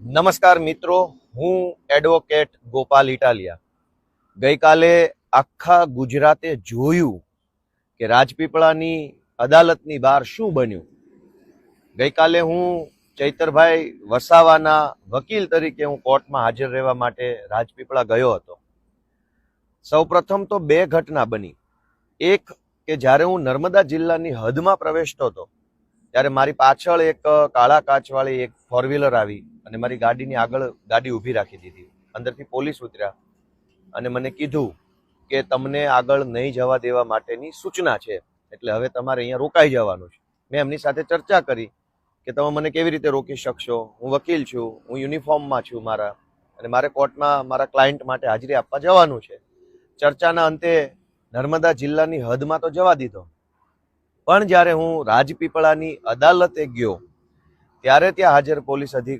નમસ્કાર મિત્રો, હું એડવોકેટ ગોપાલ ઇટાલિયા. ગઈકાલે આખા ગુજરાતે જોયું કે રાજપીપળાની અદાલતની બહાર શું બન્યું. ગઈકાલે હું ચૈતરભાઈ વસાવાના વકીલ તરીકે હું કોર્ટમાં હાજર રહેવા માટે રાજપીપળા ગયો હતો. સૌપ્રથમ તો બે ઘટના બની. એક કે જ્યારે હું નર્મદા જિલ્લાની હદમાં પ્રવેશતો હતો ત્યારે મારી પાછળ એક કાળા કાચવાળી એક ફોર વ્હીલર આવી અને મારી ગાડીની આગળ ગાડી ઊભી રાખી દીધી. અંદરથી પોલીસ ઉતર્યા અને મને કીધું કે તમને આગળ નહીં જવા દેવા માટેની સૂચના છે, એટલે હવે તમારે અહીંયા રોકાઈ જવાનું છે. મેં એમની સાથે ચર્ચા કરી કે તમે મને કેવી રીતે રોકી શકશો? હું વકીલ છું, હું યુનિફોર્મમાં છું મારા અને મારે કોર્ટમાં મારા ક્લાયન્ટ માટે હાજરી આપવા જવાનું છે. ચર્ચાના અંતે નર્મદા જિલ્લાની હદમાં તો જવા દીધો. પણ જ્યારે હું રાજપીપળાની અદાલતે ગયો ત્યારે ત્યાં હાજર પોલીસ અધિકારી